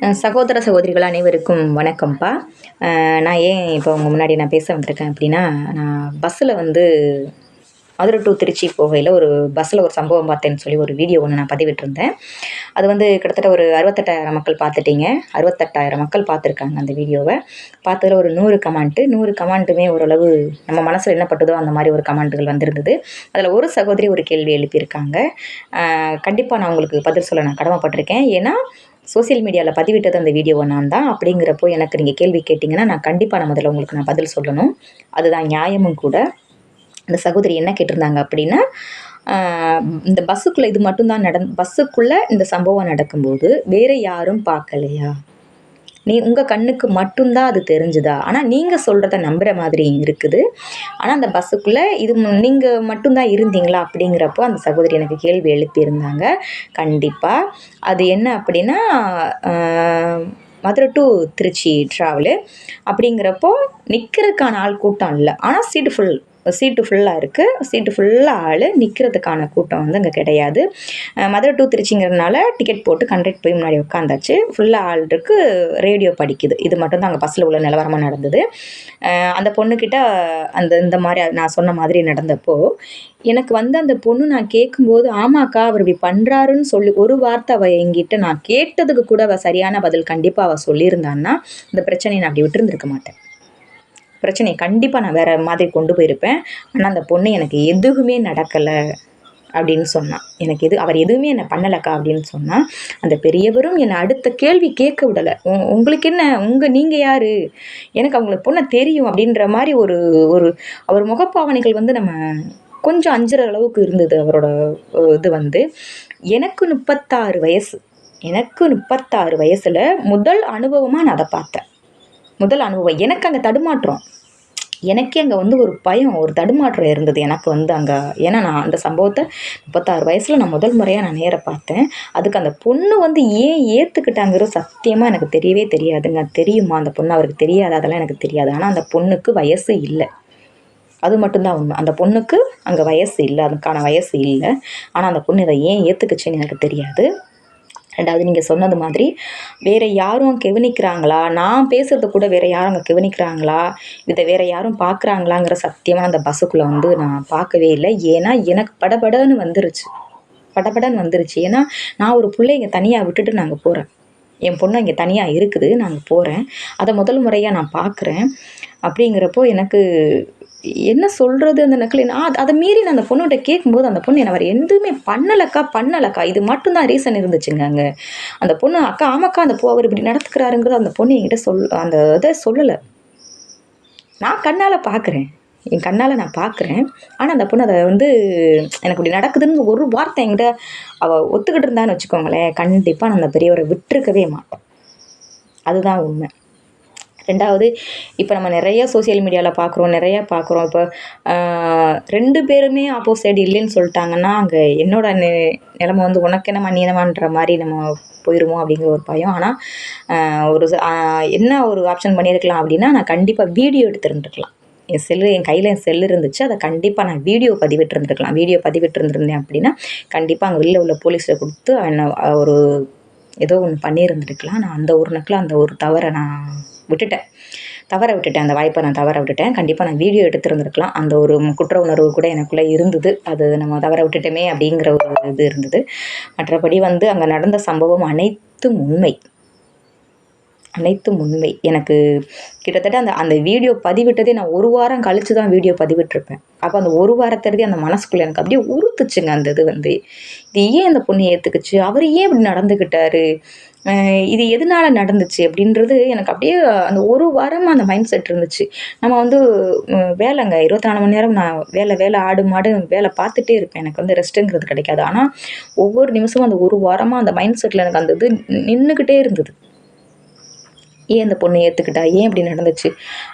சகோதர சகோதரிகள் அனைவருக்கும் வணக்கம்ப்பா. நான் ஏன் இப்போ உங்கள் முன்னாடி நான் பேச வந்திருக்கேன் அப்படின்னா நான் பஸ்ஸில் வந்து மதுரை டு திருச்சி போகையில் ஒரு பஸ்ஸில் ஒரு சம்பவம் பார்த்தேன்னு சொல்லி ஒரு வீடியோ ஒன்று நான் பதிவிட்டிருந்தேன். அது வந்து கிட்டத்தட்ட ஒரு அறுபத்தெட்டாயிரம் மக்கள் பார்த்துட்டீங்க. அறுபத்தெட்டாயிரம் மக்கள் பார்த்துருக்காங்க அந்த வீடியோவை பார்த்ததில் ஒரு நூறு கமெண்ட்டு நூறு கமெண்ட்டுமே ஓரளவு நம்ம மனசில் என்ன அந்த மாதிரி ஒரு கமெண்ட்டுகள் வந்திருந்தது. அதில் ஒரு சகோதரி ஒரு கேள்வி எழுப்பியிருக்காங்க. கண்டிப்பாக நான் உங்களுக்கு பதில் சொல்ல நான் கடமைப்பட்டிருக்கேன். ஏன்னா சோசியல் மீடியாவில் பதிவிட்டது அந்த வீடியோவை நான் தான். அப்படிங்கிறப்போ எனக்கு நீங்கள் கேள்வி கேட்டிங்கன்னா நான் கண்டிப்பாக நான் முதல்ல உங்களுக்கு நான் பதில் சொல்லணும். அதுதான் நியாயமும் கூட. அந்த சகோதரி என்ன கேட்டிருந்தாங்க அப்படின்னா இந்த பஸ்ஸுக்குள்ளே இது மட்டும்தான் நட பஸ்ஸுக்குள்ளே இந்த சம்பவம் நடக்கும்போது வேறு யாரும் பார்க்கலையா? நீ உங்கள் கண்ணுக்கு மட்டும்தான் அது தெரிஞ்சுதா? ஆனால் நீங்கள் சொல்கிறத நம்புகிற மாதிரி இருக்குது. ஆனால் அந்த பஸ்ஸுக்குள்ளே இது நீங்கள் மட்டும்தான் இருந்தீங்களா அப்படிங்கிறப்போ அந்த சகோதரி எனக்கு கேள்வி எழுப்பியிருந்தாங்க. கண்டிப்பாக அது என்ன அப்படின்னா மதுரை டு திருச்சி ட்ராவலு அப்படிங்கிறப்போ நிற்கிறதுக்கான ஆள் கூட்டம் இல்லை. ஆனால் சீட்டு ஃபுல் சீட்டு ஃபுல்லாக இருக்குது சீட்டு ஃபுல்லாக ஆள் நிற்கிறதுக்கான கூட்டம் வந்து அங்கே கிடையாது. மதுரை டூ திருச்சிங்கிறதுனால டிக்கெட் போட்டு கண்டக்ட் போய் முன்னாடி உட்காந்தாச்சு ஃபுல்லாக ஆள் இருக்குது ரேடியோ படிக்குது. இது மட்டும் தான் அங்கே பஸ்ஸில் உள்ள நிலவரமாக நடந்தது. அந்த பொண்ணுக்கிட்ட அந்த இந்த மாதிரி நான் சொன்ன மாதிரி நடந்தப்போ எனக்கு வந்து அந்த பொண்ணு நான் கேட்கும்போது ஆமாக்கா அவர் இப்படி பண்ணுறாருன்னு சொல்லி ஒரு வார்த்தை அவள் எங்கிட்ட நான் கேட்டதுக்கு கூட அவள் சரியான பதில் கண்டிப்பாக அவள் சொல்லியிருந்தான்னா இந்த பிரச்சனையை நான் அப்படி விட்டுருந்துருக்க மாட்டேன். பிரச்சனையை கண்டிப்பாக நான் வேறு மாதிரி கொண்டு போயிருப்பேன். ஆனால் அந்த பொண்ணு எனக்கு எதுவுமே நடக்கலை அப்படின்னு சொன்னான் எனக்கு எது அவர் எதுவுமே என்னை பண்ணலக்கா அப்படின்னு சொன்னால் அந்த பெரியவரும் என்னை அடுத்த கேள்வி கேட்க விடலை. உங்களுக்கு என்ன? உங்கள் நீங்கள் யார்? எனக்கு அவங்களுக்கு பொண்ணை தெரியும் அப்படின்ற மாதிரி ஒரு ஒரு அவர் முகப்பாவனைகள் வந்து நம்ம கொஞ்சம் அஞ்சுற அளவுக்கு இருந்தது அவரோட இது வந்து. எனக்கு முப்பத்தாறு வயசு. எனக்கு முப்பத்தாறு வயசில் முதல் அனுபவமாக நான் அதை பார்த்தேன். முதல் அனுபவம். எனக்கு அங்கே தடுமாற்றம். எனக்கே அங்கே வந்து ஒரு பயம் ஒரு தடுமாற்றம் இருந்தது. எனக்கு வந்து அங்கே ஏன்னா நான் அந்த சம்பவத்தை முப்பத்தாறு வயசில் நான் முதல் முறையாக நான் நேர பார்த்தேன். அதுக்கு அந்த பொண்ணு வந்து ஏன் ஏற்றுக்கிட்டாங்கிறது சத்தியமாக எனக்கு தெரியவே தெரியாதுங்க. தெரியுமா? அந்த பொண்ணு அவருக்கு தெரியாது? அதெல்லாம் எனக்கு தெரியாது. ஆனால் அந்த பொண்ணுக்கு வயசு இல்லை. அது மட்டும்தான் உண்மை. அந்த பொண்ணுக்கு அங்கே வயசு இல்லை. அதுக்கான வயசு இல்லை. ஆனால் அந்த பொண்ணு இதை ஏன் ஏற்றுக்குச்சுன்னு எனக்கு தெரியாது. ரெண்டாவது நீங்கள் சொன்னது மாதிரி வேறு யாரும் கவனிக்கிறாங்களா? நான் பேசுகிறத கூட வேறு யாரும் அங்கே கவனிக்கிறாங்களா? இதை வேறு யாரும் பார்க்குறாங்களாங்கிற சத்தியமாக அந்த பஸ்ஸுக்குள்ளே வந்து நான் பார்க்கவே இல்லை. ஏன்னா எனக்கு படபடன்னு வந்துருச்சு. படபடன்னு வந்துருச்சு. ஏன்னா நான் ஒரு பிள்ளை இங்கே தனியாக விட்டுட்டு நாங்கள் போகிறேன் என் பொண்ணு இங்கே தனியாக இருக்குது நாங்கள் போகிறேன் அதை முதல் முறையாக நான் பார்க்குறேன் அப்படிங்கிறப்போ எனக்கு என்ன சொல்கிறது அந்த நக்கல்? நான் அதை மீறி நான் அந்த பொண்ணுகிட்ட கேட்கும்போது அந்த பொண்ணு என்ன அவர் எதுவுமே பண்ணலக்கா பண்ணலக்கா. இது மட்டும்தான் ரீசன் இருந்துச்சுங்க அங்கே அந்த பொண்ணு அக்கா ஆமாக்கா அந்த போ அவர் இப்படி நடத்துக்கிறாருங்கிறது அந்த பொண்ணு என்கிட்ட சொல் அந்த இதை சொல்லலை. நான் கண்ணால் பார்க்குறேன் என் கண்ணால் நான் பார்க்குறேன் ஆனால் அந்த பொண்ணு அதை வந்து எனக்கு இப்படி நடக்குதுன்னு ஒரு வார்த்தை என்கிட்ட அவள் ஒத்துக்கிட்டு இருந்தான்னு வச்சுக்கோங்களேன். கண்டிப்பாக நான் அந்த பெரியவரை விட்டுருக்கவே மாட்டேன். அதுதான் உண்மை. ரெண்டாவது இப்போ நம்ம நிறைய சோசியல் மீடியாவில் பார்க்குறோம் நிறையா பார்க்குறோம் இப்போ ரெண்டு பேருமே ஆப்போசைட் இல்லைன்னு சொல்லிட்டாங்கன்னா அங்கே என்னோட நெ நிலமை வந்து உனக்கு என்ன மன்னியனமான்ற மாதிரி நம்ம போயிடுவோம் அப்படிங்கிற ஒரு பயம். ஆனால் ஒரு என்ன ஒரு ஆப்ஷன் பண்ணியிருக்கலாம் அப்படின்னா நான் கண்டிப்பாக வீடியோ எடுத்துருந்துருக்கலாம். என் செல்லு என் கையில் என் செல்லு இருந்துச்சு அதை கண்டிப்பாக நான் வீடியோ பதிவிட்டிருந்துருக்கலாம். வீடியோ பதிவிட்டிருந்திருந்தேன் அப்படின்னா கண்டிப்பாக அங்கே வெளில உள்ள போலீஸில் கொடுத்து என்ன ஒரு ஏதோ ஒன்று பண்ணியிருந்துருக்கலாம். நான் அந்த ஒரு நக்கில் அந்த ஒரு தவறை நான் விட்டுட்டேன். தவற விட்டுட்டேன். அந்த வாய்ப்பை நான் தவற விட்டுட்டேன். கண்டிப்பாக நான் வீடியோ எடுத்திருந்துருக்கலாம். அந்த ஒரு குற்ற உணர்வு கூட எனக்குள்ளே இருந்தது. அது நம்ம தவற விட்டுட்டோமே அப்படிங்கிற ஒரு இது இருந்தது. மற்றபடி வந்து அங்கே நடந்த சம்பவம் அனைத்தும் உண்மை. அனைத்தும் உண்மை. எனக்கு கிட்டத்தட்ட அந்த அந்த வீடியோ பதிவிட்டதே நான் ஒரு வாரம் கழித்து தான் வீடியோ பதிவிட்டிருப்பேன். அப்போ அந்த ஒரு வாரத்துலேருந்தே அந்த மனசுக்குள்ளே எனக்கு அப்படியே உறுத்துச்சுங்க அந்த இது வந்து. இது ஏன் அந்த பொண்ணு ஏற்றுக்குச்சு அவர் ஏன் இப்படி நடந்துக்கிட்டாரு? இது எதனால் நடந்துச்சு அப்படின்றது எனக்கு அப்படியே அந்த ஒரு வாரமாக அந்த மைண்ட் செட் இருந்துச்சு. நம்ம வந்து வேலைங்க. இருபத்தி நாலு மணி நேரம் நான் வேலை வேலை ஆடு மாடு வேலை பார்த்துட்டே இருப்பேன். எனக்கு வந்து ரெஸ்ட்டுங்கிறது கிடைக்காது. ஆனால் ஒவ்வொரு நிமிஷமும் அந்த ஒரு வாரமாக அந்த மைண்ட் செட்டில் எனக்கு அந்த இது நின்றுக்கிட்டே இருந்தது. ஏன் அந்த பொண்ணு ஏற்றுக்கிட்டா ஏன் இப்படி நடந்துச்சு?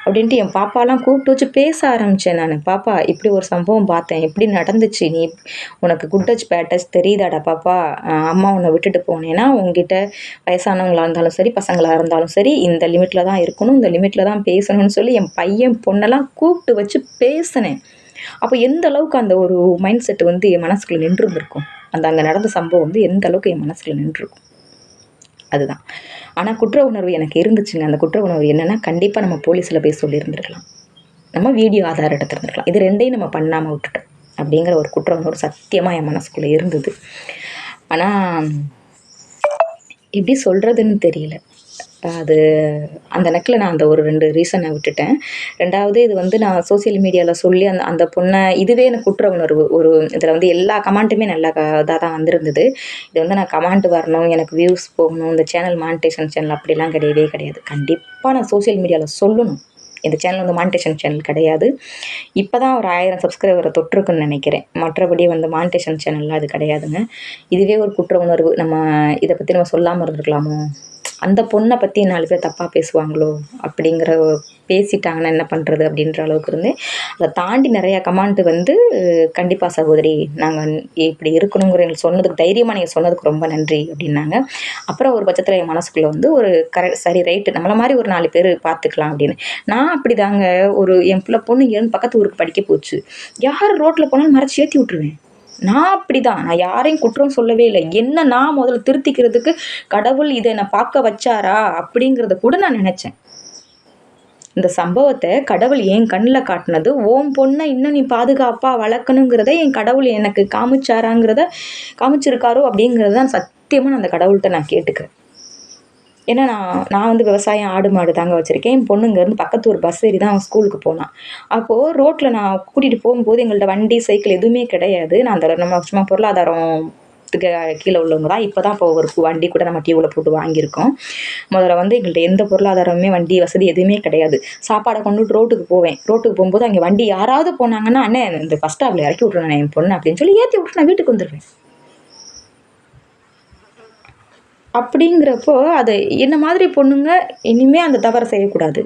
அப்படின்ட்டு என் பாப்பாலாம் கூப்பிட்டு வச்சு பேச ஆரம்பித்தேன் நான். பாப்பா இப்படி ஒரு சம்பவம் பார்த்தேன். எப்படி நடந்துச்சு. நீ உனக்கு குட் டச் பேட் டச் தெரியுதாடா பாப்பா? அம்மா உன்னை விட்டுட்டு போனேன்னா உங்ககிட்ட வயசானவங்களாக இருந்தாலும் சரி பசங்களாக இருந்தாலும் சரி இந்த லிமிட்டில் தான் இருக்கணும் இந்த லிமிட்டில் தான் பேசணும்னு சொல்லி என் பையன் பொண்ணெல்லாம் கூப்பிட்டு வச்சு பேசினேன். அப்போ எந்த அளவுக்கு அந்த ஒரு மைண்ட் செட்டு வந்து என் மனசுக்குள்ளே நின்று இருந்திருக்கும் அந்த அங்கே நடந்த சம்பவம் வந்து எந்த அளவுக்கு என் மனசுக்குள்ளே நின்றுருக்கும்? அதுதான். ஆனால் குற்ற உணர்வு எனக்கு இருந்துச்சுங்க. அந்த குற்ற உணர்வு என்னென்னா கண்டிப்பாக நம்ம போலீஸில் போய் சொல்லியிருந்துருக்கலாம். நம்ம வீடியோ ஆதாரம் எடுத்துருந்துருக்கலாம். இது ரெண்டையும் நம்ம பண்ணாமல் விட்டுட்டோம். அப்படிங்கிற ஒரு குற்ற உணர்வு சத்தியமாக என் மனசுக்குள்ளே இருந்தது. ஆனால் எப்படி சொல்கிறதுன்னு தெரியல. அது அந்த நெக்கில் நான் அந்த ஒரு ரெண்டு ரீசனை விட்டுட்டேன். ரெண்டாவது இது வந்து நான் சோசியல் மீடியாவில் சொல்லி அந்த அந்த பொண்ணை இதுவே எனக்கு குற்ற உணர்வு. ஒரு இதில் வந்து எல்லா கமெண்ட்டுமே நல்லா க இதாக தான் வந்திருந்தது. இது வந்து நான் கமெண்ட் வரணும் எனக்கு வியூஸ் போகணும் இந்த சேனல் மானிட்டேஷன் சேனல் அப்படிலாம் கிடையவே கிடையாது. கண்டிப்பாக நான் சோசியல் மீடியாவில் சொல்லணும். இந்த சேனல் வந்து மானிட்டேஷன் சேனல் கிடையாது. இப்போ தான் ஒரு ஆயிரம் சப்ஸ்கிரைபரை தொற்றுருக்குன்னு நினைக்கிறேன். மற்றபடி வந்து மானிட்டேஷன் சேனல்லாம் அது கிடையாதுங்க. இதுவே ஒரு குற்ற உணர்வு. நம்ம இதை பற்றி நம்ம சொல்லாமல் இருந்திருக்கலாமோ? அந்த பொண்ணை பற்றி நாலு பேர் தப்பாக பேசுவாங்களோ அப்படிங்கிற பேசிட்டாங்கன்னா என்ன பண்ணுறது அப்படின்ற அளவுக்கு இருந்து அதை தாண்டி நிறையா கமெண்ட் வந்து கண்டிப்பாக சகோதரி நாங்கள் இப்படி இருக்கணுங்கிற எங்களுக்கு சொன்னதுக்கு தைரியமாக நீங்கள் சொன்னதுக்கு ரொம்ப நன்றி அப்படின்னாங்க. அப்புறம் ஒரு பட்சத்தில் என் மனசுக்குள்ளே வந்து ஒரு கரெக்ட் சரி ரைட்டு நம்மளை மாதிரி ஒரு நாலு பேர் பார்த்துக்கலாம் அப்படின்னு. நான் அப்படி தாங்க ஒரு என் பிள்ளை பொண்ணு இங்கேருந்து பக்கத்து ஊருக்கு படிக்க போச்சு? யார் ரோட்டில் போனாலும் மறைச்சி ஏற்றி விட்ருவேன் நான் அப்படி தான் நான் யாரையும் குற்றம் சொல்லவே இல்லை. என்ன நான் முதல்ல திருத்திக்கிறதுக்கு கடவுள் இதை என்னை பார்க்க வச்சாரா அப்படிங்கிறத கூட நான் நினச்சேன். இந்த சம்பவத்தை கடவுள் என் கண்ணில் காட்டினது ஓம் பொண்ணை இன்னும் நீ பாதுகாப்பாக வளர்க்கணுங்கிறத என் கடவுள் எனக்கு காமிச்சாராங்கிறத காமிச்சிருக்காரோ அப்படிங்கிறத நான் சத்தியமாக நான் அந்த கடவுள்கிட்ட நான் கேட்டுக்கிறேன். ஏன்னா நான் நான் வந்து விவசாயம் ஆடு மாடு தாங்க வச்சுருக்கேன். என் பொண்ணுங்கேருந்து பக்கத்து ஒரு பஸ் ஏறி தான் அவன் ஸ்கூலுக்கு போனான் அப்போது ரோட்டில் நான் கூட்டிகிட்டு போகும்போது எங்கள்ட்ட வண்டி சைக்கிள் எதுவுமே கிடையாது. நான் அந்த நம்ம சும்மா பொருளாதாரம் கீழே உள்ளவங்க தான். இப்போ தான் இப்போ ஒரு வண்டி கூட நம்ம டியூவில் போட்டு வாங்கியிருக்கோம். முதல்ல வந்து எங்கள்கிட்ட எந்த பொருளாதாரமே வண்டி வசதி எதுவுமே கிடையாது. சாப்பாடை கொண்டுட்டு ரோட்டுக்கு போவேன். ரோட்டுக்கு போகும்போது அங்கே வண்டி யாராவது போனாங்கன்னா அண்ணே இந்த ஃபஸ்ட் ஸ்டாப்பில் இறக்கி விட்ருவேன் என் பொண்ணு அப்படின்னு சொல்லி ஏற்றி விட்டு நான் வீட்டுக்கு வந்துடுவேன் அப்படிங்கிறப்போ அதை என்ன மாதிரி பொண்ணுங்க இனிமேல் அந்த தவறை செய்யக்கூடாது.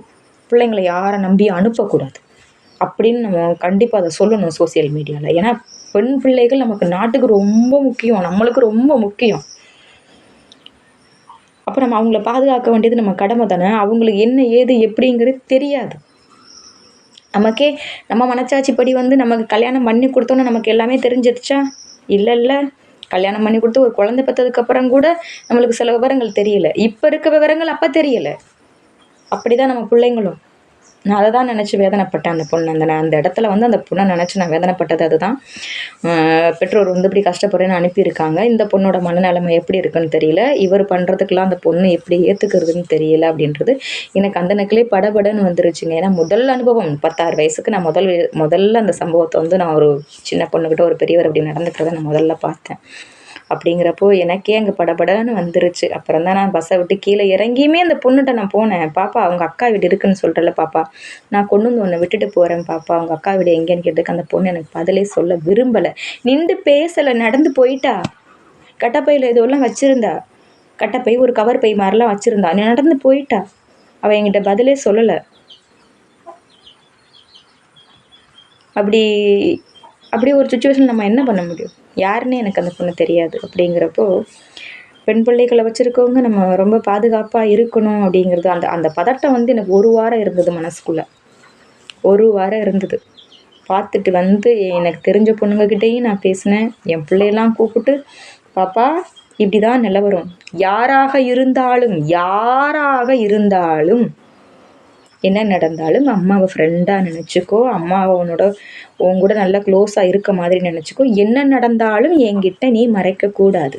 பிள்ளைங்களை யாரை நம்பி அனுப்பக்கூடாது. அப்படின்னு நம்ம கண்டிப்பாக அதை சொல்லணும் சோசியல் மீடியாவில் ஏன்னா பெண் பிள்ளைகள் நமக்கு நாட்டுக்கு ரொம்ப முக்கியம். நம்மளுக்கு ரொம்ப முக்கியம். அப்போ நம்ம அவங்கள பாதுகாக்க வேண்டியது நம்ம கடமை தானே. அவங்களுக்கு என்ன ஏது எப்படிங்கிறது தெரியாது. நமக்கே நம்ம மனச்சாட்சிப்படி வந்து நமக்கு கல்யாணம் பண்ணி கொடுத்தோன்னே நமக்கு எல்லாமே தெரிஞ்சிருச்சா? இல்லை இல்லை கல்யாணம் பண்ணி கொடுத்து ஒரு குழந்தை பெற்றதுக்கப்புறம் கூட நம்மளுக்கு சில விவரங்கள் தெரியல. இப்போ இருக்க விவரங்கள் அப்போ தெரியலை. அப்படி தான் நம்ம பிள்ளைங்களும். நான் அதை தான் நினச்சி வேதனைப்பட்டேன் அந்த பொண்ணு. அந்த அந்த இடத்துல வந்து அந்த பொண்ணை நினச்சி நான் வேதனைப்பட்டது அதுதான். பெற்றோர் வந்து இப்படி கஷ்டப்படுறேன்னு அனுப்பியிருக்காங்க. இந்த பொண்ணோட மனநிலைமை எப்படி இருக்குன்னு தெரியல. இவர் பண்ணுறதுக்கெல்லாம் அந்த பொண்ணு எப்படி ஏற்றுக்கிறதுன்னு தெரியல அப்படின்றது எனக்கு அந்த நக்கிலே படபடன்னு வந்துருச்சுங்க. ஏன்னா முதல் அனுபவம் பத்தாறு வயசுக்கு நான் முதல் முதல்ல அந்த சம்பவத்தை வந்து நான் ஒரு சின்ன பொண்ணுக்கிட்ட ஒரு பெரியவர் அப்படி நடந்துக்கிறத நான் முதல்ல பார்த்தேன். அப்படிங்கிறப்போ எனக்கே அங்கே படபடன்னு வந்துருச்சு. அப்புறம் தான் நான் பஸ்ஸை விட்டு கீழே இறங்கியுமே அந்த பொண்ணுகிட்ட நான் போனேன். பாப்பா அவங்க அக்கா வீடு இருக்குன்னு சொல்கிறல பாப்பா. நான் கொண்டு வந்து ஒன்று விட்டுட்டு போகிறேன் பாப்பா. அவங்க அக்கா வீடு எங்கேன்னு கேட்டதுக்கு அந்த பொண்ணு எனக்கு பதிலே சொல்ல விரும்பலை. நின்று பேசலை நடந்து போயிட்டா. கட்டப்பையில் எதுவெல்லாம் வச்சுருந்தா. கட்டப்பை ஒரு கவர் பை மாதிரிலாம் வச்சுருந்தா. நடந்து போயிட்டா. அவள் என்கிட்ட பதிலே சொல்லலை. அப்படி அப்படி ஒரு சுச்சுவேஷன் நம்ம என்ன பண்ண முடியும்? யாருன்னு எனக்கு அந்த பொண்ணு தெரியாது அப்படிங்கிறப்போ பெண் பிள்ளைகளை வச்சுருக்கவங்க நம்ம ரொம்ப பாதுகாப்பாக இருக்கணும் அப்படிங்கிறது அந்த அந்த பதட்டம் வந்து எனக்கு ஒரு வாரம் இருந்தது மனசுக்குள்ளே. ஒரு வாரம் இருந்தது. பார்த்துட்டு வந்து எனக்கு தெரிஞ்ச பொண்ணுங்கக்கிட்டேயும் நான் பேசினேன். என் பிள்ளையெல்லாம் கூப்பிட்டு பாப்பா இப்படி தான் நிலவரம். யாராக இருந்தாலும் யாராக இருந்தாலும் என்ன நடந்தாலும் அம்மாவை ஃப்ரெண்டாக நினச்சிக்கோ அம்மாவை உன்னோட உன் கூட நல்லா க்ளோஸாக இருக்க மாதிரி நினச்சிக்கோ. என்ன நடந்தாலும் என்கிட்ட நீ மறைக்கக்கூடாது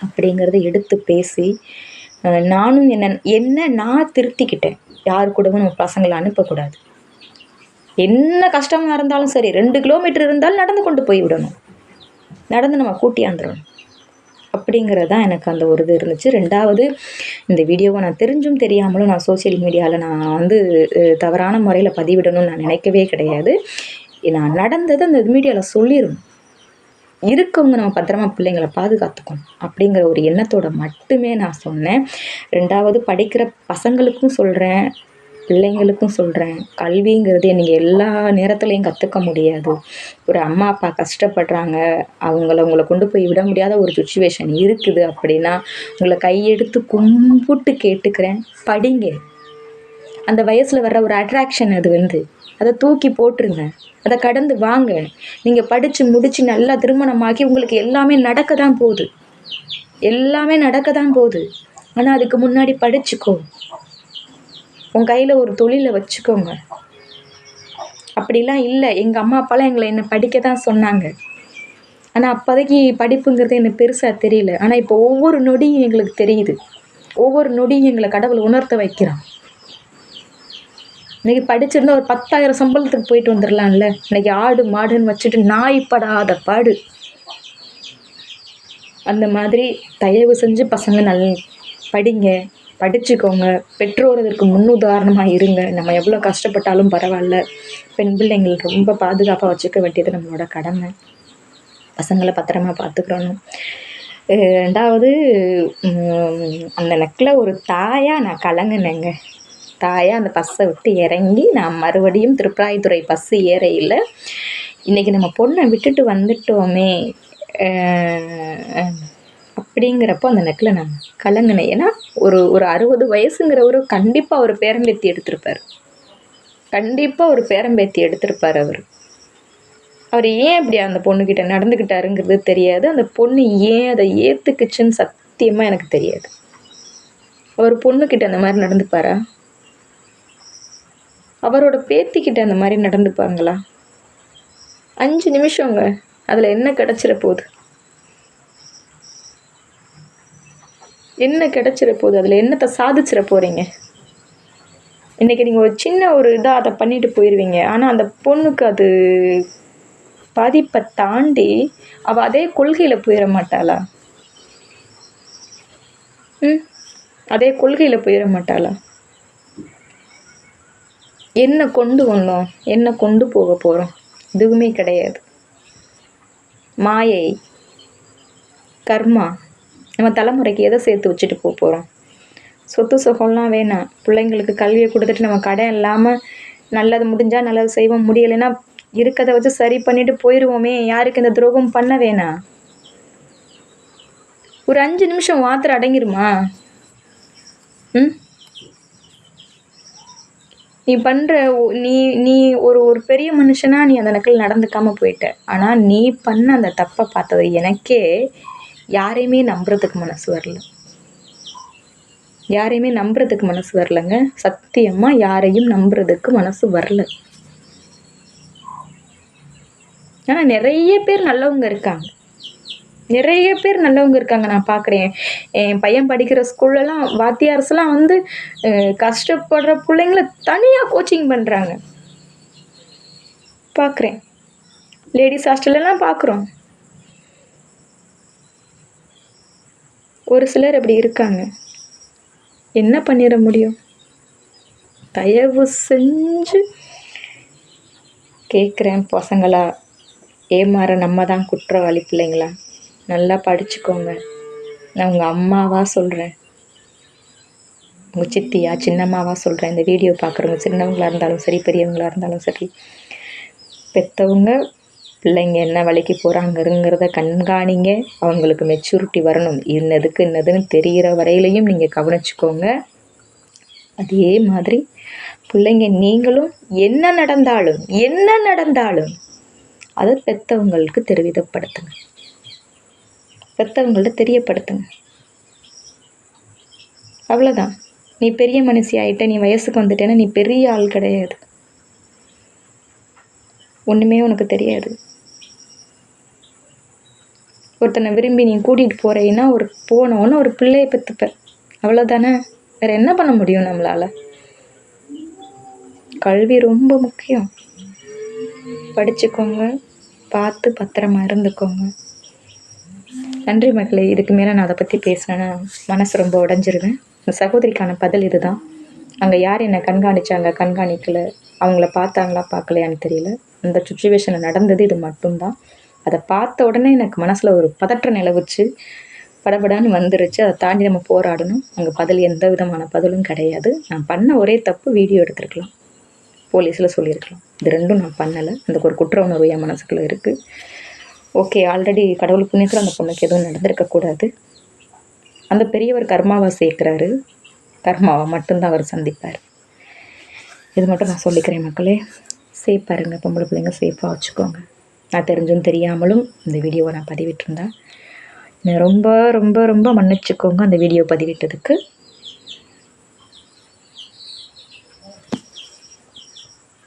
அப்படிங்கிறத எடுத்து பேசி நானும் என்ன என்ன நான் திருத்திக்கிட்டேன். யார் கூடவும் நம்ம பசங்களை அனுப்பக்கூடாது. என்ன கஷ்டமாக இருந்தாலும் சரி ரெண்டு கிலோமீட்டர் இருந்தாலும் நடந்து கொண்டு போய் விடணும். நடந்து நம்ம கூட்டியாந்துடணும் அப்படிங்கிறது தான் எனக்கு அந்த ஒரு இது இருந்துச்சு. ரெண்டாவது இந்த வீடியோவை நான் தெரிஞ்சும் தெரியாமலும் நான் சோசியல் மீடியாவில் நான் வந்து தவறான முறையில் பதிவிடணும்னு நான் நினைக்கவே கிடையாது. நான் நடந்தது அந்த மீடியாவில் சொல்லிடணும் இருக்கவங்க நம்ம பத்திரமா பிள்ளைங்களை பாதுகாத்துக்கணும் அப்படிங்கிற ஒரு எண்ணத்தோட மட்டுமே நான் சொன்னேன். ரெண்டாவது படிக்கிற பசங்களுக்கும் சொல்கிறேன் பிள்ளைங்களுக்கும் சொல்கிறேன் கல்விங்கிறது நீங்கள் எல்லா நேரத்துலையும் கற்றுக்க முடியாது. ஒரு அம்மா அப்பா கஷ்டப்படுறாங்க. அவங்கள உங்களை கொண்டு போய் விட முடியாத ஒரு சுச்சுவேஷன் இருக்குது அப்படின்னா உங்களை கையெடுத்து கும்பிட்டு கேட்டுக்கிறேன். படிங்க. அந்த வயசில் வர்ற ஒரு அட்ராக்ஷன் அது வந்து அதை தூக்கி போட்டுருங்க. அதை கடந்து வாங்க. நீங்கள் படித்து முடித்து நல்லா திருமணமாகி உங்களுக்கு எல்லாமே நடக்க தான் போகுது. எல்லாமே நடக்க தான் போகுது. ஆனால் அதுக்கு முன்னாடி படிச்சுக்கோ. உன் கையில் ஒரு தொழிலை வச்சுக்கோங்க. அப்படிலாம் இல்லை. எங்கள் அம்மா அப்பாலாம் எங்களை என்னை படிக்க தான் சொன்னாங்க. ஆனால் அப்போதைக்கு படிப்புங்கிறது எனக்கு பெருசாக தெரியல. ஆனால் இப்போ ஒவ்வொரு நொடியும் எங்களுக்கு தெரியுது. ஒவ்வொரு நொடியும் எங்களை கடவுள் உணர்த்த வைக்கிறான். இன்னைக்கு படிச்சிருந்தா ஒரு பத்தாயிரம் சம்பளத்துக்கு போயிட்டு வந்துடலாம்ல இன்னைக்கு ஆடு மாடுன்னு வச்சுட்டு நாய் படாத பாடு. அந்த மாதிரி தயவு செஞ்சு பசங்க நல் படிங்க. படிச்சுக்கோங்க. பெற்றோர் அதற்கு முன்னுதாரணமாக இருங்க. நம்ம எவ்வளோ கஷ்டப்பட்டாலும் பரவாயில்ல. பெண் பிள்ளைங்கள் ரொம்ப பாதுகாப்பாக வச்சுக்க வேண்டியது நம்மளோட கடமை. பசங்களை பத்திரமா பார்த்துக்கிறணும் ரெண்டாவது அந்த நெக்கில் ஒரு தாயாக நான் கலங்கினேங்க. தாயாக அந்த பஸ்ஸை விட்டு இறங்கி நான் மறுபடியும் திருப்பராயத்துறை பஸ்ஸு ஏறையில் இன்றைக்கி நம்ம பொண்ணை விட்டுட்டு வந்துட்டோமே. அப்படிங்கிறப்போ அந்த நெக்கில் நான் கலங்கினேன். ஏன்னா ஒரு ஒரு அறுபது வயசுங்கிறவரு கண்டிப்பாக ஒரு பேரம்பேத்தி எடுத்திருப்பார். கண்டிப்பாக ஒரு பேரம்பேத்தி எடுத்திருப்பார் அவர். அவர் ஏன் இப்படி அந்த பொண்ணுக்கிட்ட நடந்துக்கிட்டாருங்கிறது தெரியாது. அந்த பொண்ணு ஏன் அதை ஏற்றுக்குச்சுன்னு சத்தியமாக எனக்கு தெரியாது. அவர் பொண்ணுக்கிட்ட அந்த மாதிரி நடந்துப்பாரா? அவரோட பேத்திக்கிட்ட அந்த மாதிரி நடந்துப்பாங்களா? அஞ்சு நிமிஷங்க. அதில் என்ன கிடச்சிட போகுது? என்ன கிடச்சிட போகுது? அதில் என்னத்தை சாதிச்சிட போகிறீங்க இன்றைக்கி நீங்கள் ஒரு சின்ன ஒரு இதாக அதை பண்ணிட்டு போயிடுவீங்க ஆனால் அந்த பொண்ணுக்கு அது பாதிப்பை தாண்டி அவள் அதே கொள்கையில் போயிட மாட்டாளா? ம்? அதே கொள்கையில் போயிட மாட்டாளா? என்ன கொண்டு வந்தோம்? என்ன கொண்டு போக போகிறோம் எதுவுமே கிடையாது. மாயை கர்மா நம்ம தலைமுறைக்கு எதை சேர்த்து வச்சுட்டு போக போகிறோம் சொத்து சுகம்லாம் வேணாம். பிள்ளைங்களுக்கு கல்வியை கொடுத்துட்டு நம்ம கடன் இல்லாமல் நல்லது முடிஞ்சால் நல்லது செய்வோம். முடியலைன்னா இருக்கதை வச்சு சரி பண்ணிட்டு போயிடுவோமே யாருக்கு இந்த துரோகம் பண்ண வேணாம் ஒரு அஞ்சு நிமிஷம் வாத்திர அடங்கிருமா? ம்? நீ பண்ணுற நீ நீ ஒரு ஒரு பெரிய மனுஷனா நீ அந்த நக்கில் நடந்துக்காம போயிட்ட. ஆனால் நீ பண்ண அந்த தப்பை பார்த்தது எனக்கே யாரையுமே நம்புறதுக்கு மனசு வரல. யாரையுமே நம்புறதுக்கு மனசு வரலங்க. சத்தியமாக யாரையும் நம்புறதுக்கு மனசு வரல. ஆனால் நிறைய பேர் நல்லவங்க இருக்காங்க. நிறைய பேர் நல்லவங்க இருக்காங்க நான் பார்க்குறேன் என் பையன் படிக்கிற ஸ்கூல்லலாம் வாத்தியார்ஸ்லாம் வந்து கஷ்டப்படுற பிள்ளைங்கள தனியாக கோச்சிங் பண்ணுறாங்க பார்க்குறேன் லேடிஸ் ஹாஸ்டல்லாம் பார்க்குறோம் ஒரு சிலர் அப்படி இருக்காங்க. என்ன பண்ணிட முடியும்? தயவு செஞ்சு கேட்குறேன் பசங்களா. ஏமாற நம்ம தான் குற்றவாளி பிள்ளைங்களா. நல்லா படிச்சுக்கோங்க. நான் உங்கள் அம்மாவாக சொல்கிறேன் உங்கள் சித்தியா சின்னம்மாவாக சொல்கிறேன் இந்த வீடியோ பார்க்குறவங்க சின்னவங்களாக இருந்தாலும் சரி பெரியவங்களாக இருந்தாலும் சரி. பெற்றவங்க பிள்ளைங்க என்ன வேலைக்கு போகிறாங்கிறங்கிறத கண்காணிங்க. அவங்களுக்கு மெச்சூரிட்டி வரணும். இன்னதுக்கு இன்னதுன்னு தெரிகிற வரையிலையும் நீங்கள் கவனிச்சுக்கோங்க. அதே மாதிரி பிள்ளைங்க நீங்களும் என்ன நடந்தாலும் என்ன நடந்தாலும் அதை பெற்றவங்களுக்கு தெரிவிதப்படுத்துங்க. பெற்றவங்கள்ட்ட தெரியப்படுத்துங்க. அவ்வளோதான் நீ பெரிய மனுஷி ஆகிட்ட நீ வயசுக்கு வந்துட்டேன்னா நீ பெரிய ஆள் கிடையாது. ஒன்றுமே உனக்கு தெரியாது. ஒருத்தனை விரும்பி நீ கூட்டிகிட்டு போகிறீன்னா ஒரு போனோன்னு ஒரு பிள்ளையை பெற்றுப்ப அவ்வளோதானே வேறு என்ன பண்ண முடியும் நம்மளால்? கல்வி ரொம்ப முக்கியம். படிச்சுக்கோங்க. பார்த்து பத்திரமா இருந்துக்கோங்க. நன்றி மகளே இதுக்கு மேலே நான் அதை பற்றி பேசினேன்னா மனசு ரொம்ப உடஞ்சிருவேன் இந்த சகோதரிக்கான பதில் இதுதான். அங்கே யார் என்னை கண்காணிச்சாங்க கண்காணிக்கல? அவங்கள பார்த்தாங்களா பார்க்கலையான்னு தெரியல. அந்த சுச்சுவேஷனில் நடந்தது இது மட்டும்தான். அதை பார்த்த உடனே எனக்கு மனசில் ஒரு பதற்ற நிலவுச்சு. படபடான்னு வந்துருச்சு. அதை தாண்டி நம்ம போராடணும். அங்கே பதில் எந்த விதமான பதிலும் கிடையாது. நான் பண்ண ஒரே தப்பு வீடியோ எடுத்திருக்கலாம். போலீஸில் சொல்லியிருக்கலாம். இது ரெண்டும் நான் பண்ணலை. அந்த ஒரு குற்ற உணர்வு என் மனசுக்குள்ளே இருக்குது ஓகே ஆல்ரெடி கடவுள் புண்ணியத்தில் அந்த பொண்ணுக்கு எதுவும் நடந்திருக்கக்கூடாது அந்த பெரியவர் கர்மாவை சேர்க்குறாரு. கர்மாவை மட்டும்தான் அவர் சந்திப்பார். இது மட்டும் நான் சொல்லிக்கிறேன் மக்களே. சேஃப் பாருங்கள் பொம்பளை பிள்ளைங்க சேஃபாக வச்சுக்கோங்க. நான் தெரிஞ்சும் தெரியாமலும் இந்த வீடியோவை நான் பதிவிட்டிருந்தேன். ரொம்ப ரொம்ப ரொம்ப மன்னிச்சுக்கோங்க அந்த வீடியோ பதிவிட்டதுக்கு.